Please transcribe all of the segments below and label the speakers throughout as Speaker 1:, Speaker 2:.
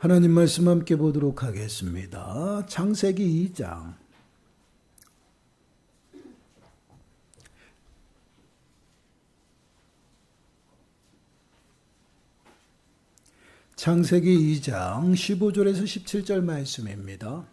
Speaker 1: 하나님 말씀 함께 보도록 하겠습니다. 창세기 2장. 창세기 2장 15절에서 17절 말씀입니다.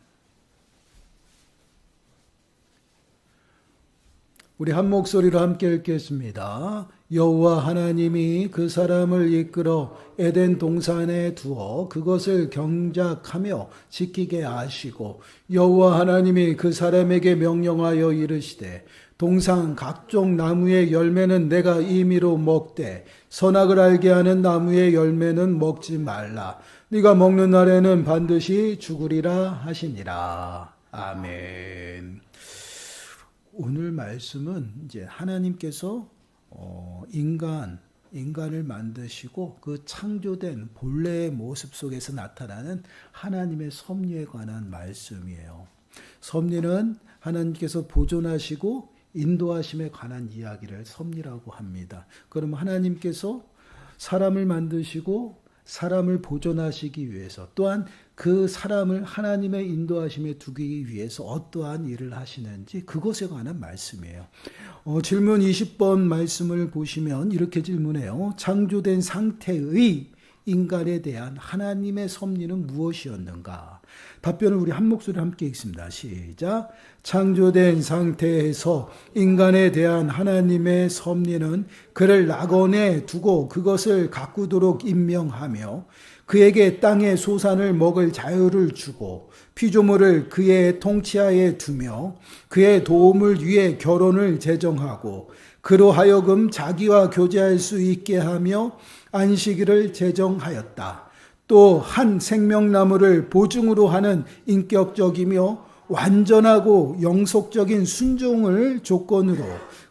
Speaker 1: 우리 한 목소리로 함께 읽겠습니다. 여호와 하나님이 그 사람을 이끌어 에덴 동산에 두어 그것을 경작하며 지키게 하시고 여호와 하나님이 그 사람에게 명령하여 이르시되 동산 각종 나무의 열매는 내가 임의로 먹되 선악을 알게 하는 나무의 열매는 먹지 말라. 네가 먹는 날에는 반드시 죽으리라 하시니라. 아멘. 오늘 말씀은 이제 하나님께서 어, 인간 인간을 만드시고 그 창조된 본래의 모습 속에서 나타나는 하나님의 섭리에 관한 말씀이에요. 섭리는 하나님께서 보존하시고 인도하심에 관한 이야기를 섭리라고 합니다. 그럼 하나님께서 사람을 만드시고 사람을 보존하시기 위해서 또한 그 사람을 하나님의 인도하심에 두기 위해서 어떠한 일을 하시는지 그것에 관한 말씀이에요. 어, 질문 20번 말씀을 보시면 이렇게 질문해요. 창조된 상태의 인간에 대한 하나님의 섭리는 무엇이었는가? 답변을 우리 한 목소리 함께 읽습니다. 시작. 창조된 상태에서 인간에 대한 하나님의 섭리는 그를 낙원에 두고 그것을 가꾸도록 임명하며 그에게 땅의 소산을 먹을 자유를 주고 피조물을 그의 통치하에 두며 그의 도움을 위해 결혼을 제정하고 그로 하여금 자기와 교제할 수 있게 하며 안식일을 제정하였다. 또 한 생명나무를 보증으로 하는 인격적이며 완전하고 영속적인 순종을 조건으로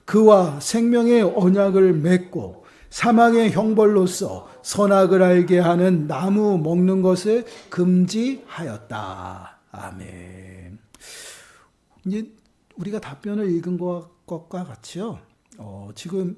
Speaker 1: 그와 생명의 언약을 맺고 사망의 형벌로서 선악을 알게 하는 나무 먹는 것을 금지하였다. 아멘. 이제 우리가 답변을 읽은 것과 같이요. 어, 지금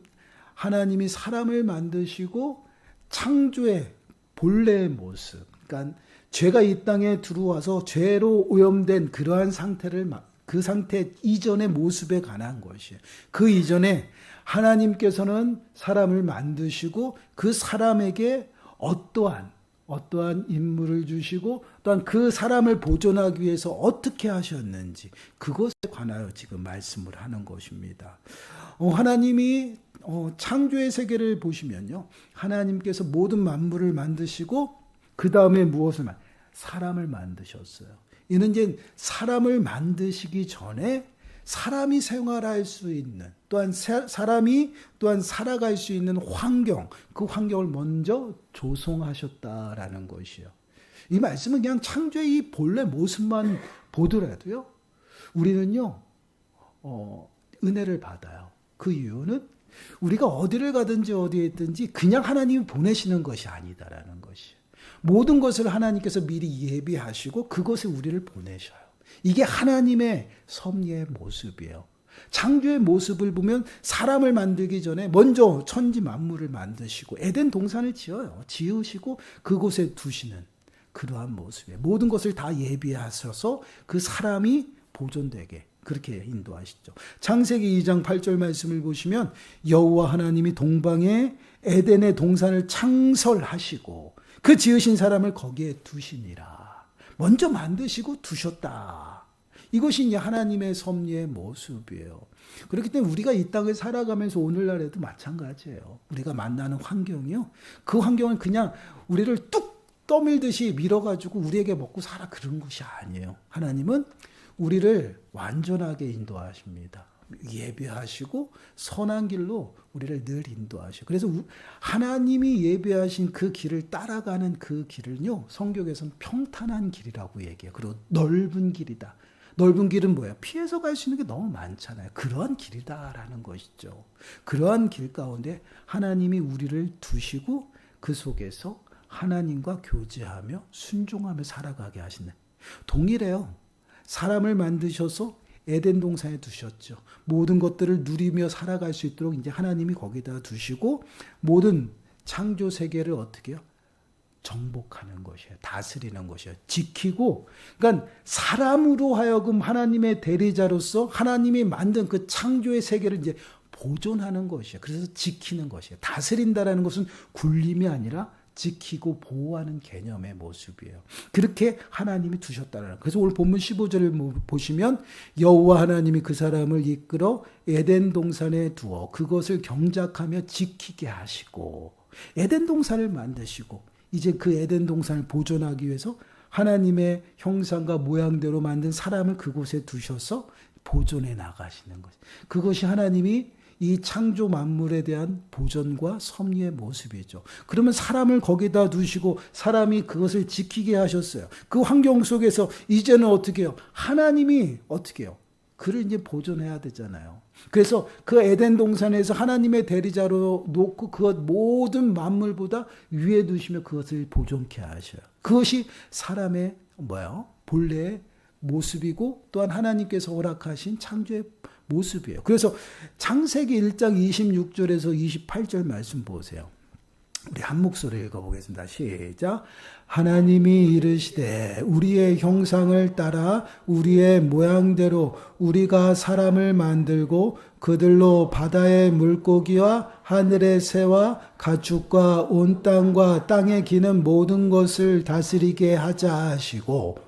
Speaker 1: 하나님이 사람을 만드시고 창조의 본래의 모습, 그러니까 죄가 이 땅에 들어와서 죄로 오염된 그러한 상태를 그 상태 이전의 모습에 관한 것이에요. 그 이전에 하나님께서는 사람을 만드시고 그 사람에게 어떠한 어떠한 인물을 주시고 또한 그 사람을 보존하기 위해서 어떻게 하셨는지 그것에 관하여 지금 말씀을 하는 것입니다. 어, 하나님이 어, 창조의 세계를 보시면요. 하나님께서 모든 만물을 만드시고 그 다음에 무엇을 만 사람을 만드셨어요. 이는 이제 사람을 만드시기 전에 사람이 생활할 수 있는 또한 사람이 또한 살아갈 수 있는 환경 그 환경을 먼저 조성하셨다라는 것이요. 이 말씀은 그냥 창조의 이 본래 모습만 보더라도요. 우리는요. 어, 은혜를 받아요. 그 이유는 우리가 어디를 가든지 어디에 있든지 그냥 하나님이 보내시는 것이 아니다라는 것이에요. 모든 것을 하나님께서 미리 예비하시고 그것에 우리를 보내셔요. 이게 하나님의 섭리의 모습이에요. 창조의 모습을 보면 사람을 만들기 전에 먼저 천지 만물을 만드시고 에덴 동산을 지어요. 지으시고 그곳에 두시는 그러한 모습이에요. 모든 것을 다 예비하셔서 그 사람이 보존되게 그렇게 인도하시죠. 창세기 2장 8절 말씀을 보시면 여호와 하나님이 동방에 에덴의 동산을 창설하시고 그 지으신 사람을 거기에 두시니라. 먼저 만드시고 두셨다. 이것이 하나님의 섭리의 모습이에요. 그렇기 때문에 우리가 이 땅을 살아가면서 오늘날에도 마찬가지예요. 우리가 만나는 환경이요. 그 환경은 그냥 우리를 뚝 떠밀듯이 밀어가지고 우리에게 먹고 살아 그런 것이 아니에요. 하나님은 우리를 완전하게 인도하십니다. 예배하시고 선한 길로 우리를 늘 인도하시고 그래서 하나님이 예배하신 그 길을 따라가는 그 길을요 성경에서는 평탄한 길이라고 얘기해요. 그리고 넓은 길이다. 넓은 길은 뭐야? 피해서 갈 수 있는 게 너무 많잖아요. 그러한 길이다라는 것이죠. 그러한 길 가운데 하나님이 우리를 두시고 그 속에서 하나님과 교제하며 순종하며 살아가게 하시는 동일해요. 사람을 만드셔서 에덴 동산에 두셨죠. 모든 것들을 누리며 살아갈 수 있도록 이제 하나님이 거기다 두시고 모든 창조 세계를 어떻게 해요? 정복하는 것이에요. 다스리는 것이에요. 지키고, 그러니까 사람으로 하여금 하나님의 대리자로서 하나님이 만든 그 창조의 세계를 이제 보존하는 것이에요. 그래서 지키는 것이에요. 다스린다라는 것은 굴림이 아니라 지키고 보호하는 개념의 모습이에요. 그렇게 하나님이 두셨다는. 그래서 오늘 본문 15절을 보시면 여호와 하나님이 그 사람을 이끌어 에덴 동산에 두어 그것을 경작하며 지키게 하시고 에덴 동산을 만드시고 이제 그 에덴 동산을 보존하기 위해서 하나님의 형상과 모양대로 만든 사람을 그곳에 두셔서 보존해 나가시는 것. 그것이 하나님이 이 창조 만물에 대한 보존과 섭리의 모습이죠. 그러면 사람을 거기다 두시고 사람이 그것을 지키게 하셨어요. 그 환경 속에서 이제는 어떻게 해요? 하나님이 어떻게 해요? 그를 이제 보존해야 되잖아요. 그래서 그 에덴 동산에서 하나님의 대리자로 놓고 그것 모든 만물보다 위에 두시며 그것을 보존케 하셔요. 그것이 사람의 뭐요? 본래의 모습이고 또한 하나님께서 허락하신 창조의 모습이에요. 그래서 창세기 1장 26절에서 28절 말씀 보세요. 우리 한 목소리 읽어보겠습니다. 시작. 하나님이 이르시되 우리의 형상을 따라 우리의 모양대로 우리가 사람을 만들고 그들로 바다의 물고기와 하늘의 새와 가축과 온 땅과 땅에 기는 모든 것을 다스리게 하자 하시고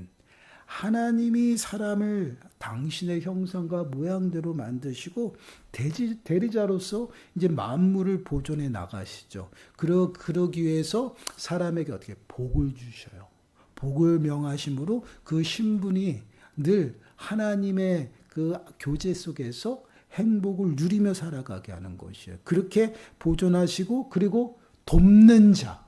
Speaker 1: 하나님이 사람을 당신의 형상과 모양대로 만드시고 대지, 대리자로서 이제 만물을 보존해 나가시죠. 그러, 그러기 위해서 사람에게 어떻게 복을 주셔요. 복을 명하심으로 그 신분이 늘 하나님의 그 교제 속에서 행복을 누리며 살아가게 하는 것이에요. 그렇게 보존하시고 그리고 돕는 자,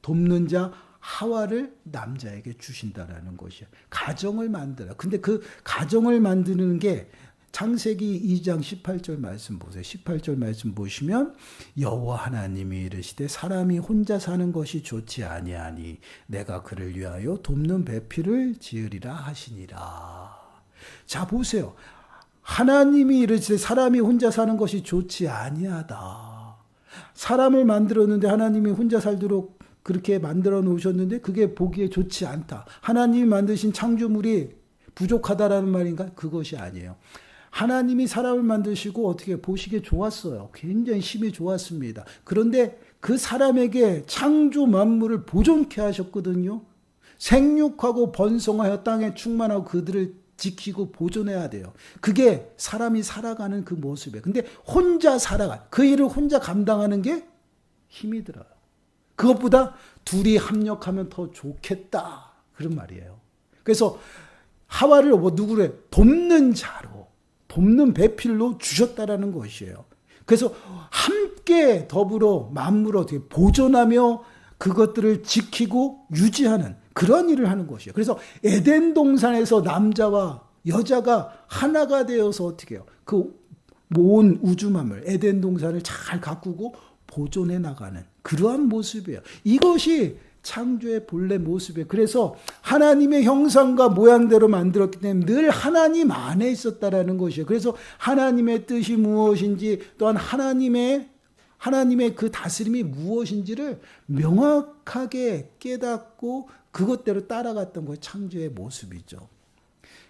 Speaker 1: 돕는 자 하와를 남자에게 주신다라는 것이에요. 가정을 만들어. 근데 그 가정을 만드는 게 창세기 2장 18절 말씀 보세요. 18절 말씀 보시면 여호와 하나님이 이르시되 사람이 혼자 사는 것이 좋지 아니하니 내가 그를 위하여 돕는 배필을 지으리라 하시니라. 자 보세요. 하나님이 이르시되 사람이 혼자 사는 것이 좋지 아니하다. 사람을 만들었는데 하나님이 혼자 살도록 그렇게 만들어 놓으셨는데 그게 보기에 좋지 않다. 하나님이 만드신 창조물이 부족하다라는 말인가? 그것이 아니에요. 하나님이 사람을 만드시고 어떻게 보시기에 좋았어요. 굉장히 힘이 좋았습니다. 그런데 그 사람에게 창조 만물을 보존케 하셨거든요. 생육하고 번성하여 땅에 충만하고 그들을 지키고 보존해야 돼요. 그게 사람이 살아가는 그 모습이에요. 근데 혼자 살아가, 그 일을 혼자 감당하는 게 힘이 들어요. 그것보다 둘이 합력하면 더 좋겠다. 그런 말이에요. 그래서 하와를 뭐 누구를 돕는 자로, 돕는 배필로 주셨다라는 것이에요. 그래서 함께 더불어 만물을 어떻게 보존하며 그것들을 지키고 유지하는 그런 일을 하는 것이에요. 그래서 에덴 동산에서 남자와 여자가 하나가 되어서 어떻게 해요? 그온 우주 만물, 에덴 동산을 잘 가꾸고 보존해 나가는 그러한 모습이에요. 이것이 창조의 본래 모습이에요. 그래서 하나님의 형상과 모양대로 만들었기 때문에 늘 하나님 안에 있었다라는 것이에요. 그래서 하나님의 뜻이 무엇인지 또한 하나님의 하나님의 그 다스림이 무엇인지를 명확하게 깨닫고 그것대로 따라갔던 것이 창조의 모습이죠.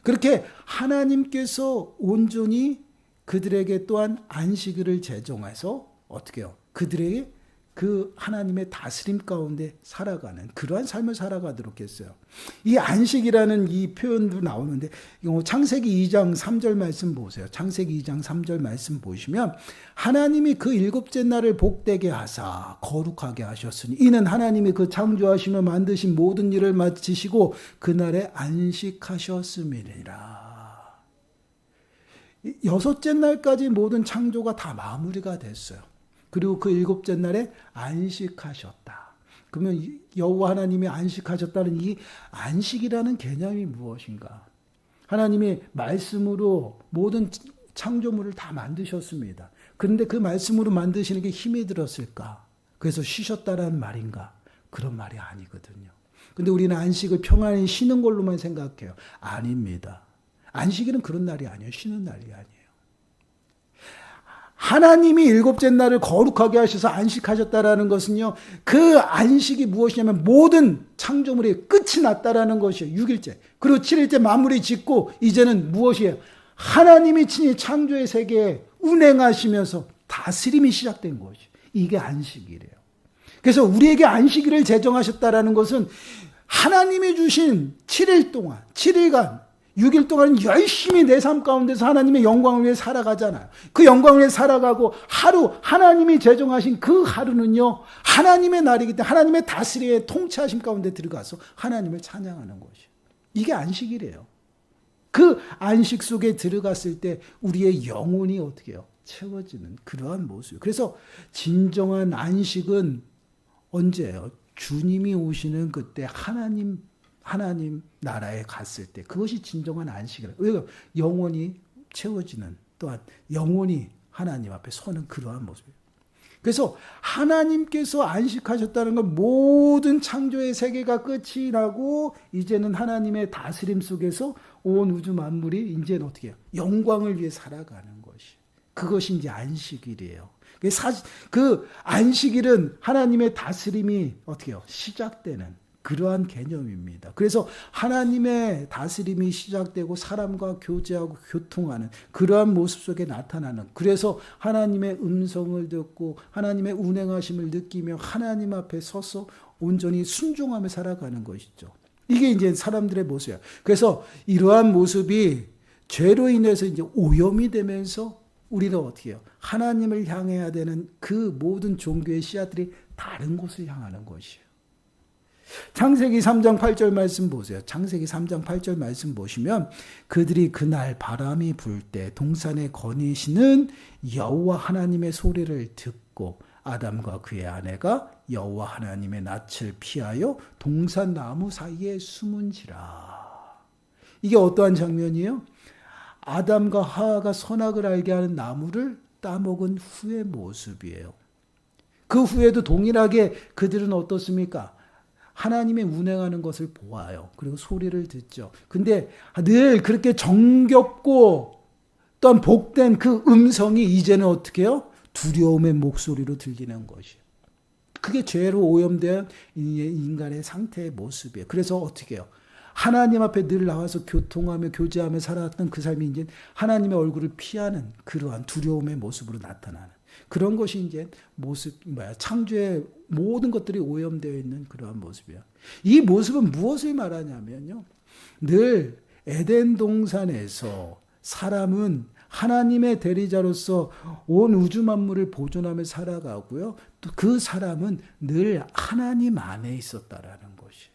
Speaker 1: 그렇게 하나님께서 온전히 그들에게 또한 안식일을 제정해서 어떻게 해요? 그들에게 그 하나님의 다스림 가운데 살아가는 그러한 삶을 살아가도록 했어요. 이 안식이라는 이 표현도 나오는데 창세기 2장 3절 말씀 보세요. 창세기 2장 3절 말씀 보시면 하나님이 그 일곱째 날을 복되게 하사 거룩하게 하셨으니 이는 하나님이 그 창조하시며 만드신 모든 일을 마치시고 그날에 안식하셨음이니라. 여섯째 날까지 모든 창조가 다 마무리가 됐어요. 그리고 그 일곱째 날에 안식하셨다. 그러면 이 여호와 하나님이 안식하셨다는 이 안식이라는 개념이 무엇인가? 하나님이 말씀으로 모든 창조물을 다 만드셨습니다. 그런데 그 말씀으로 만드시는 게 힘이 들었을까? 그래서 쉬셨다라는 말인가? 그런 말이 아니거든요. 근데 우리는 안식을 평안히 쉬는 걸로만 생각해요. 아닙니다. 안식일은 그런 날이 아니에요. 쉬는 날이 아니에요. 하나님이 일곱째 날을 거룩하게 하셔서 안식하셨다라는 것은요, 그 안식이 무엇이냐면 모든 창조물의 끝이 났다라는 것이에요. 6일째. 그리고 7일째 마무리 짓고 이제는 무엇이에요? 하나님이 친히 창조의 세계에 운행하시면서 다스림이 시작된 것이 이게 안식이래요. 그래서 우리에게 안식일을 제정하셨다라는 것은 하나님이 주신 7일 동안, 7일간 6일 동안 열심히 내 삶 가운데서 하나님의 영광을 위해 살아가잖아요. 그 영광을 위해 살아가고 하루 하나님이 제정하신 그 하루는요. 하나님의 날이기 때문에 하나님의 다스림의 통치하심 가운데 들어가서 하나님을 찬양하는 것이. 이게 안식이래요. 그 안식 속에 들어갔을 때 우리의 영혼이 어떻게 해요? 채워지는 그러한 모습. 그래서 진정한 안식은 언제예요? 주님이 오시는 그때 하나님 하나님 나라에 갔을 때 그것이 진정한 안식이라. 왜 영혼이 채워지는 또한 영혼이 하나님 앞에 서는 그러한 모습이에요. 그래서 하나님께서 안식하셨다는 건 모든 창조의 세계가 끝이 나고 이제는 하나님의 다스림 속에서 온 우주 만물이 이제는 어떻게 해요? 영광을 위해 살아가는 것이. 그것이 이제 안식일이에요. 그 사- 그 안식일은 하나님의 다스림이 어떻게 해요? 시작되는 그러한 개념입니다. 그래서 하나님의 다스림이 시작되고 사람과 교제하고 교통하는 그러한 모습 속에 나타나는 그래서 하나님의 음성을 듣고 하나님의 운행하심을 느끼며 하나님 앞에 서서 온전히 순종하며 살아가는 것이죠. 이게 이제 사람들의 모습이에요. 그래서 이러한 모습이 죄로 인해서 이제 오염이 되면서 우리는 어떻게 해요? 하나님을 향해야 되는 그 모든 종교의 씨앗들이 다른 곳을 향하는 것이에요. 창세기 3장 8절 말씀 보세요. 창세기 3장 8절 말씀 보시면 그들이 그날 바람이 불 때 동산에 거니시는 여호와 하나님의 소리를 듣고 아담과 그의 아내가 여호와 하나님의 낯을 피하여 동산 나무 사이에 숨은지라. 이게 어떠한 장면이에요? 아담과 하하가 선악을 알게 하는 나무를 따먹은 후의 모습이에요. 그 후에도 동일하게 그들은 어떻습니까? 하나님의 운행하는 것을 보아요. 그리고 소리를 듣죠. 근데 늘 그렇게 정겹고 또한 복된 그 음성이 이제는 어떻게 해요? 두려움의 목소리로 들리는 것이에요. 그게 죄로 오염된 인간의 상태의 모습이에요. 그래서 어떻게 해요? 하나님 앞에 늘 나와서 교통하며 교제하며 살아왔던 그 삶이 이제 하나님의 얼굴을 피하는 그러한 두려움의 모습으로 나타나는 그런 것이 이제 모습 뭐야 창조의 모든 것들이 오염되어 있는 그러한 모습이야. 이 모습은 무엇을 말하냐면요. 늘 에덴 동산에서 사람은 하나님의 대리자로서 온 우주 만물을 보존하며 살아가고요. 또 그 사람은 늘 하나님 안에 있었다라는 것이.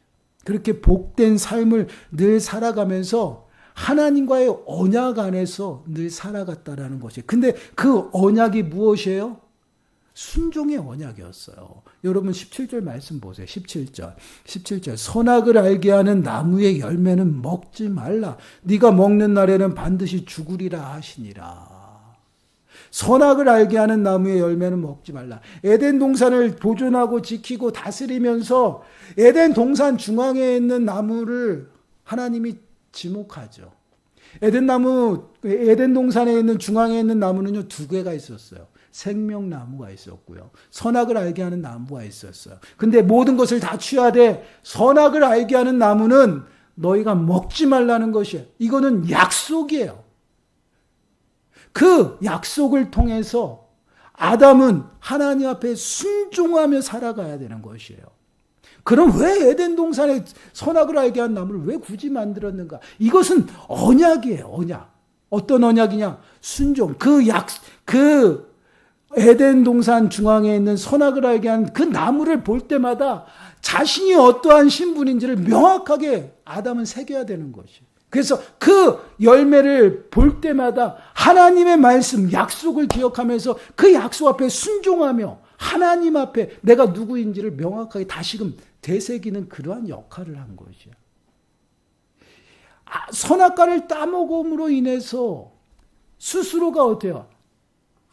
Speaker 1: 그렇게 복된 삶을 늘 살아가면서 하나님과의 언약 안에서 늘 살아갔다라는 것이. 근데 그 언약이 무엇이에요? 순종의 언약이었어요. 여러분 17절 말씀 보세요. 17절. 17절. 선악을 알게 하는 나무의 열매는 먹지 말라. 네가 먹는 날에는 반드시 죽으리라 하시니라. 선악을 알게 하는 나무의 열매는 먹지 말라. 에덴 동산을 보존하고 지키고 다스리면서 에덴 동산 중앙에 있는 나무를 하나님이 지목하죠. 에덴 나무, 에덴 동산에 있는 중앙에 있는 나무는요, 두 개가 있었어요. 생명나무가 있었고요. 선악을 알게 하는 나무가 있었어요. 근데 모든 것을 다 취하되 선악을 알게 하는 나무는 너희가 먹지 말라는 것이에요. 이거는 약속이에요. 그 약속을 통해서 아담은 하나님 앞에 순종하며 살아가야 되는 것이에요. 그럼 왜 에덴 동산에 선악을 알게 한 나무를 왜 굳이 만들었는가? 이것은 언약이에요, 언약. 어떤 언약이냐? 순종. 그 약, 그 에덴 동산 중앙에 있는 선악을 알게 한 그 나무를 볼 때마다 자신이 어떠한 신분인지를 명확하게 아담은 새겨야 되는 것이에요. 그래서 그 열매를 볼 때마다 하나님의 말씀, 약속을 기억하면서 그 약속 앞에 순종하며 하나님 앞에 내가 누구인지를 명확하게 다시금 되새기는 그러한 역할을 한 것이야. 아, 선악과를 따먹음으로 인해서 스스로가 어때요?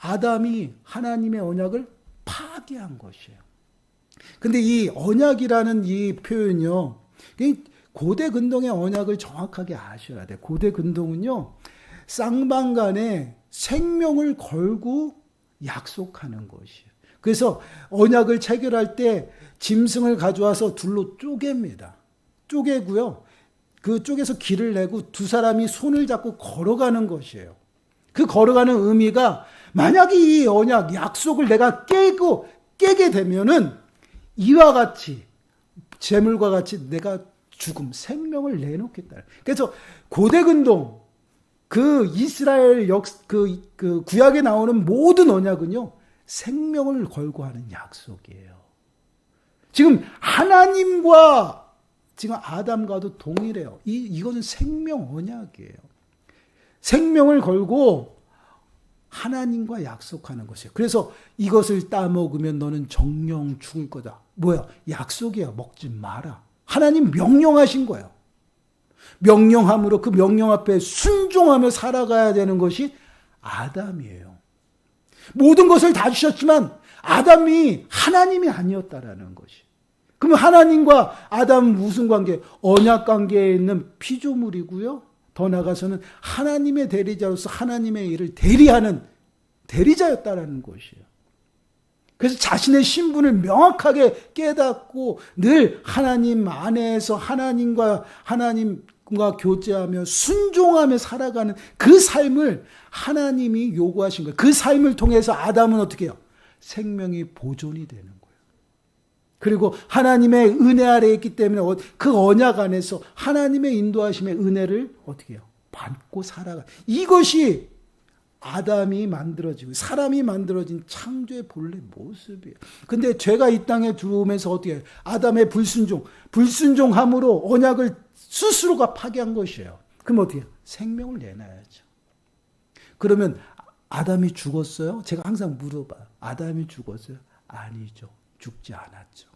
Speaker 1: 아담이 하나님의 언약을 파괴한 것이에요. 근데 이 언약이라는 이 표현이요. 고대 근동의 언약을 정확하게 아셔야 돼. 고대 근동은요. 쌍방간에 생명을 걸고 약속하는 것이에요. 그래서 언약을 체결할 때 짐승을 가져와서 둘로 쪼갭니다. 쪼개고요. 그 쪽에서 길을 내고 두 사람이 손을 잡고 걸어가는 것이에요. 그 걸어가는 의미가 만약에 이 언약, 약속을 내가 깨고 깨게 되면은 이와 같이 재물과 같이 내가 죽음, 생명을 내놓겠다. 그래서 고대 근동 그 이스라엘 역 그 그 구약에 나오는 모든 언약은요 생명을 걸고 하는 약속이에요. 지금 하나님과 지금 아담과도 동일해요. 이 이거는 생명 언약이에요. 생명을 걸고 하나님과 약속하는 것이에요. 그래서 이것을 따먹으면 너는 정령 죽을 거다. 뭐야? 약속이야. 먹지 마라. 하나님 명령하신 거예요. 명령함으로 그 명령 앞에 순종하며 살아가야 되는 것이 아담이에요. 모든 것을 다 주셨지만 아담이 하나님이 아니었다라는 것이. 그러면 하나님과 아담 무슨 관계? 언약 관계에 있는 피조물이고요. 더 나가서는 하나님의 대리자로서 하나님의 일을 대리하는 대리자였다라는 것이에요. 그래서 자신의 신분을 명확하게 깨닫고 늘 하나님 안에서 하나님과 하나님과 교제하며 순종하며 살아가는 그 삶을 하나님이 요구하신 거예요. 그 삶을 통해서 아담은 어떻게 해요? 생명이 보존이 되는 거예요. 그리고 하나님의 은혜 아래에 있기 때문에 어, 그 언약 안에서 하나님의 인도하심의 은혜를 어떻게 해요? 받고 살아가. 이것이 아담이 만들어지고 사람이 만들어진 창조의 본래 모습이에요. 근데 죄가 이 땅에 들어오면서 어떻게 해요? 아담의 불순종, 불순종함으로 언약을 스스로가 파괴한 것이에요. 그럼 어떻게 해요? 생명을 내놔야죠. 그러면 아담이 죽었어요? 제가 항상 물어봐요. 아담이 죽었어요? 아니죠. 죽지 않았죠.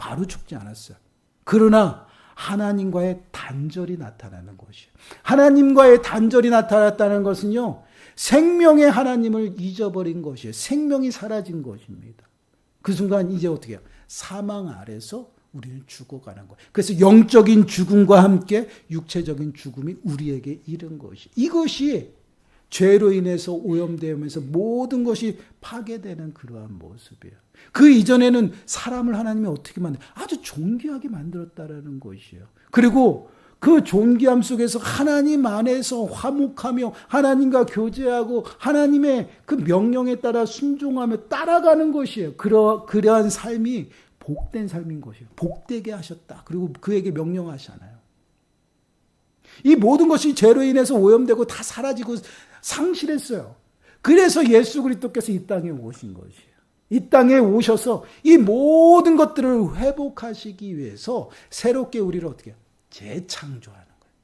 Speaker 1: 바로 죽지 않았어요. 그러나 하나님과의 단절이 나타나는 것이에요. 하나님과의 단절이 나타났다는 것은요, 생명의 하나님을 잊어버린 것이에요. 생명이 사라진 것입니다. 그 순간 이제 어떻게 해요? 사망 아래서 우리는 죽어가는 거예요. 그래서 영적인 죽음과 함께 육체적인 죽음이 우리에게 이른 것이. 이것이 죄로 인해서 오염되면서 모든 것이 파괴되는 그러한 모습이에요. 그 이전에는 사람을 하나님이 어떻게 만들? 아주 존귀하게 만들었다라는 것이에요. 그리고 그 존귀함 속에서 하나님 안에서 화목하며 하나님과 교제하고 하나님의 그 명령에 따라 순종하며 따라가는 것이에요. 그러, 그러한 삶이 복된 삶인 것이에요. 복되게 하셨다. 그리고 그에게 명령하시잖아요. 이 모든 것이 죄로 인해서 오염되고 다 사라지고 상실했어요. 그래서 예수 그리스도께서 이 땅에 오신 것이에요. 이 땅에 오셔서 이 모든 것들을 회복하시기 위해서 새롭게 우리를 어떻게 재창조하는 거예요.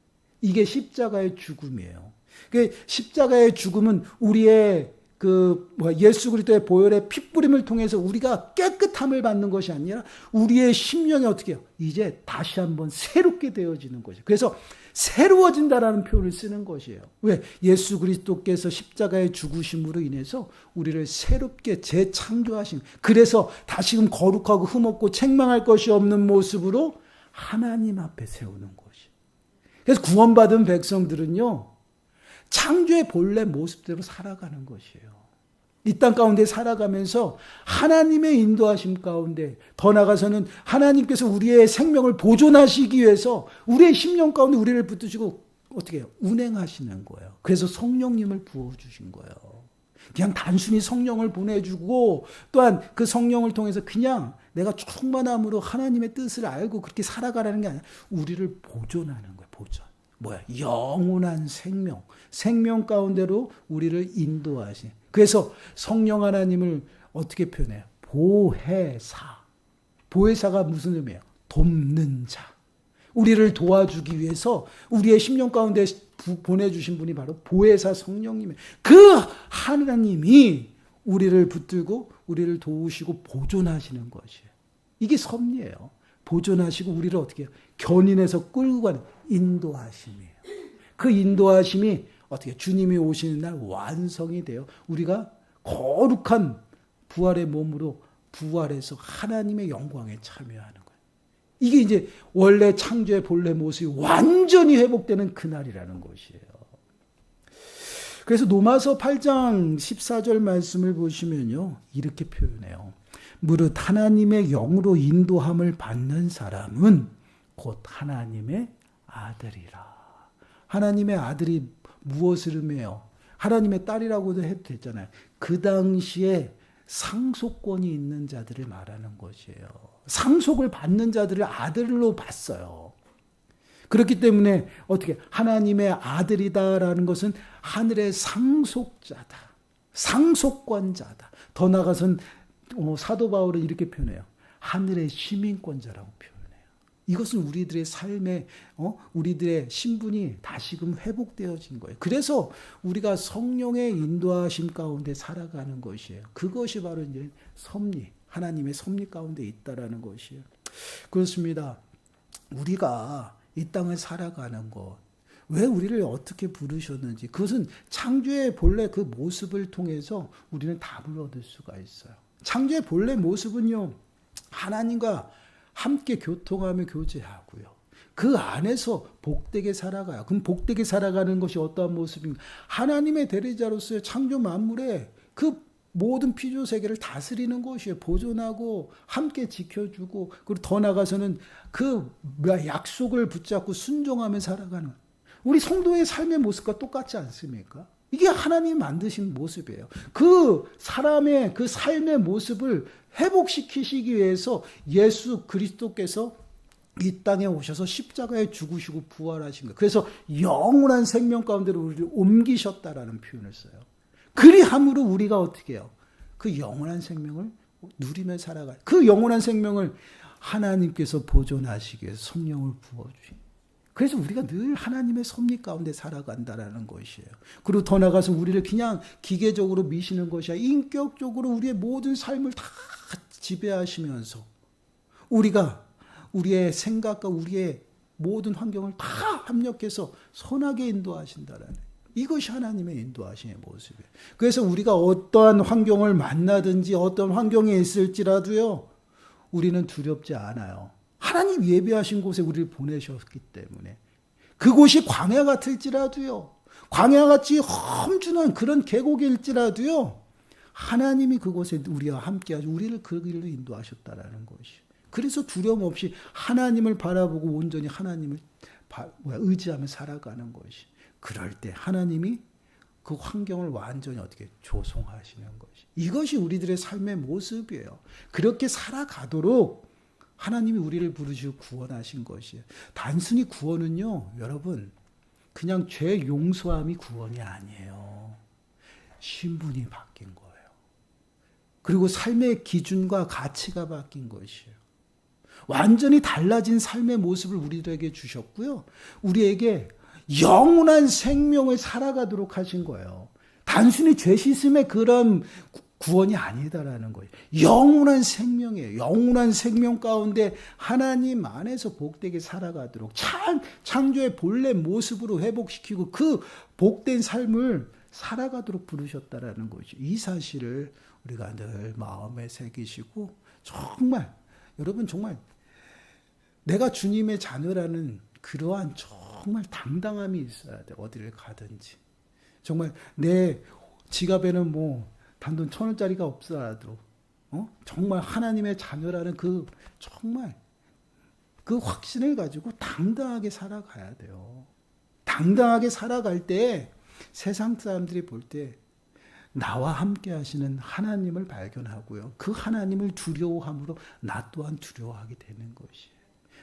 Speaker 1: 이게 십자가의 죽음이에요. 그 십자가의 죽음은 우리의 그 예수 그리스도의 보혈의 핏부림을 통해서 우리가 깨끗함을 받는 것이 아니라 우리의 심령이 어떻게 해요? 이제 다시 한번 새롭게 되어지는 거죠. 그래서 새로워진다라는 표현을 쓰는 것이에요. 왜? 예수 그리스도께서 십자가의 죽으심으로 인해서 우리를 새롭게 재창조하신. 그래서 다시금 거룩하고 흠없고 책망할 것이 없는 모습으로 하나님 앞에 세우는 것이. 그래서 구원받은 백성들은요, 창조의 본래 모습대로 살아가는 것이에요. 이 땅 가운데 살아가면서 하나님의 인도하심 가운데 더 나가서는 하나님께서 우리의 생명을 보존하시기 위해서 우리의 심령 가운데 우리를 붙드시고 어떻게 해요? 운행하시는 거예요. 그래서 성령님을 부어주신 거예요. 그냥 단순히 성령을 보내주고 또한 그 성령을 통해서 그냥 내가 충만함으로 하나님의 뜻을 알고 그렇게 살아가라는 게 아니라 우리를 보존하는 거예요. 보존. 뭐야? 영원한 생명. 생명 가운데로 우리를 인도하신. 그래서 성령 하나님을 어떻게 표현해요? 보혜사. 보혜사가 무슨 의미예요? 돕는 자. 우리를 도와주기 위해서 우리의 심령 가운데 보내주신 분이 바로 보혜사 성령님이에요. 그 하나님이 우리를 붙들고 우리를 도우시고 보존하시는 것이에요. 이게 섭리예요. 보존하시고 우리를 어떻게 해요? 견인해서 끌고 가는 인도하심이에요. 그 인도하심이 어떻게 주님이 오시는 날 완성이 돼요. 우리가 거룩한 부활의 몸으로 부활해서 하나님의 영광에 참여하는 거예요. 이게 이제 원래 창조의 본래 모습이 완전히 회복되는 그날이라는 것이에요. 그래서 노마서 8장 14절 말씀을 보시면요. 이렇게 표현해요. 무릇 하나님의 영으로 인도함을 받는 사람은 곧 하나님의 아들이라. 하나님의 아들이 무엇을 의미해요? 하나님의 딸이라고도 해도 됐잖아요. 그 당시에 상속권이 있는 자들을 말하는 것이에요. 상속을 받는 자들을 아들로 봤어요. 그렇기 때문에 어떻게 하나님의 아들이다라는 것은 하늘의 상속자다. 상속권자다. 더 나아가선 어, 사도 바울은 이렇게 표현해요. 하늘의 시민권자라고 표현해요. 이것은 우리들의 삶에 어? 우리들의 신분이 다시금 회복되어진 거예요. 그래서 우리가 성령의 인도하심 가운데 살아가는 것이에요. 그것이 바로 이제 섭리, 하나님의 섭리 가운데 있다라는 것이에요. 그렇습니다. 우리가 이 땅을 살아가는 것, 왜 우리를 어떻게 부르셨는지, 그것은 창조의 본래 그 모습을 통해서 우리는 답을 얻을 수가 있어요. 창조의 본래 모습은요, 하나님과 함께 교통하며 교제하고요. 그 안에서 복되게 살아가요. 그럼 복되게 살아가는 것이 어떠한 모습인가? 하나님의 대리자로서의 창조 만물에 그 모든 피조 세계를 다스리는 것이에요. 보존하고 함께 지켜주고 그리고 더 나가서는 그 약속을 붙잡고 순종하며 살아가는 우리 성도의 삶의 모습과 똑같지 않습니까? 이게 하나님 만드신 모습이에요. 그 사람의 그 삶의 모습을 회복시키시기 위해서 예수 그리스도께서 이 땅에 오셔서 십자가에 죽으시고 부활하신 거예요. 그래서 영원한 생명 가운데로 우리를 옮기셨다라는 표현을 써요. 그리함으로 우리가 어떻게 해요? 그 영원한 생명을 누리며 살아갈. 그 영원한 생명을 하나님께서 보존하시기 위해서 성령을 부어주신. 그래서 우리가 늘 하나님의 섭리 가운데 살아간다라는 것이에요. 그리고 더 나가서 우리를 그냥 기계적으로 미시는 것이 아니라 인격적으로 우리의 모든 삶을 다 지배하시면서 우리가 우리의 생각과 우리의 모든 환경을 다 합력해서 선하게 인도하신다라는 이것이 하나님의 인도하심의 모습이에요. 그래서 우리가 어떠한 환경을 만나든지 어떤 환경에 있을지라도요, 우리는 두렵지 않아요. 하나님 예배하신 곳에 우리를 보내셨기 때문에. 그곳이 광야 같을지라도요, 광야 같이 험준한 그런 계곡일지라도요, 하나님이 그곳에 우리와 함께 하시 우리를 그 길로 인도하셨다라는 것이. 그래서 두려움 없이 하나님을 바라보고 온전히 하나님을 의지하며 살아가는 것이. 그럴 때 하나님이 그 환경을 완전히 어떻게 조성하시는 것이. 이것이 우리들의 삶의 모습이에요. 그렇게 살아가도록 하나님이 우리를 부르시고 구원하신 것이에요. 단순히 구원은요, 여러분, 그냥 죄 용서함이 구원이 아니에요. 신분이 바뀐 거예요. 그리고 삶의 기준과 가치가 바뀐 것이에요. 완전히 달라진 삶의 모습을 우리들에게 주셨고요. 우리에게 영원한 생명을 살아가도록 하신 거예요. 단순히 죄 씻음의 그런 구원이 아니다라는 거예요. 영원한 생명이에요. 영원한 생명 가운데 하나님 안에서 복되게 살아가도록 창, 창조의 본래 모습으로 회복시키고 그 복된 삶을 살아가도록 부르셨다라는 거죠. 이 사실을 우리가 늘 마음에 새기시고 정말 여러분 정말 내가 주님의 자녀라는 그러한 정말 당당함이 있어야 돼. 어디를 가든지. 정말 내 지갑에는 뭐 단돈 천 원짜리가 없어도 어? 정말 하나님의 자녀라는 그 정말 그 확신을 가지고 당당하게 살아가야 돼요. 당당하게 살아갈 때 세상 사람들이 볼 때 나와 함께 하시는 하나님을 발견하고요. 그 하나님을 두려워함으로 나 또한 두려워하게 되는 것이에요.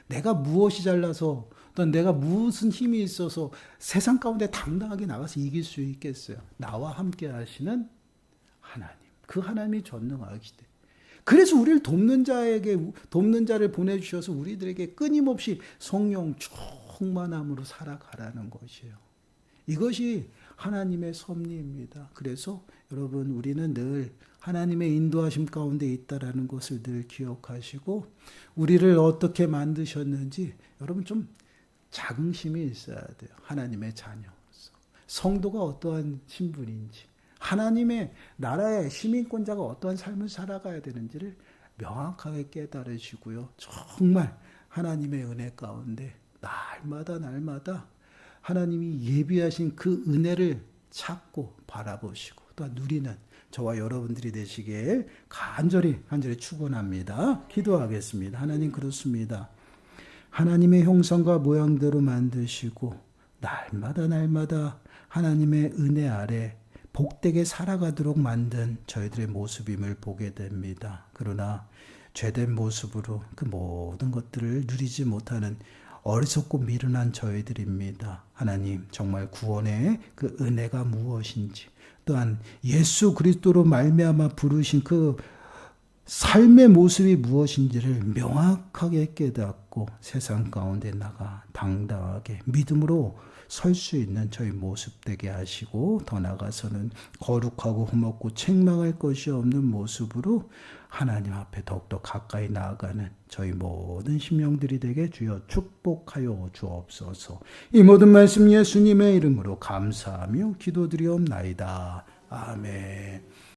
Speaker 1: 내가 무엇이 잘나서 또 내가 무슨 힘이 있어서 세상 가운데 당당하게 나가서 이길 수 있겠어요. 나와 함께 하시는 하나님. 그 하나님이 전능하시대. 그래서 우리를 돕는 자에게 돕는 자를 보내 주셔서 우리들에게 끊임없이 성령 충만함으로 살아가라는 것이에요. 이것이 하나님의 섭리입니다. 그래서 여러분 우리는 늘 하나님의 인도하심 가운데 있다라는 것을 늘 기억하시고 우리를 어떻게 만드셨는지 여러분 좀 자긍심이 있어야 돼요. 하나님의 자녀로서 성도가 어떠한 신분인지 하나님의 나라의 시민권자가 어떠한 삶을 살아가야 되는지를 명확하게 깨달으시고요. 정말 하나님의 은혜 가운데 날마다 날마다 하나님이 예비하신 그 은혜를 찾고 바라보시고 또 누리는 저와 여러분들이 되시길 간절히 간절히 축원합니다. 기도하겠습니다. 하나님 그렇습니다. 하나님의 형상과 모양대로 만드시고 날마다 날마다 하나님의 은혜 아래 복되게 살아가도록 만든 저희들의 모습임을 보게 됩니다. 그러나 죄된 모습으로 그 모든 것들을 누리지 못하는 어리석고 미련한 저희들입니다. 하나님 정말 구원의 그 은혜가 무엇인지 또한 예수 그리스도로 말미암아 부르신 그 삶의 모습이 무엇인지를 명확하게 깨닫고 세상 가운데 나가 당당하게 믿음으로 설 수 있는 저희 모습 되게 하시고 더 나아가서는 거룩하고 흠없고 책망할 것이 없는 모습으로 하나님 앞에 더욱더 가까이 나아가는 저희 모든 심령들이 되게 주여 축복하여 주옵소서. 이 모든 말씀 예수님의 이름으로 감사하며 기도드리옵나이다. 아멘.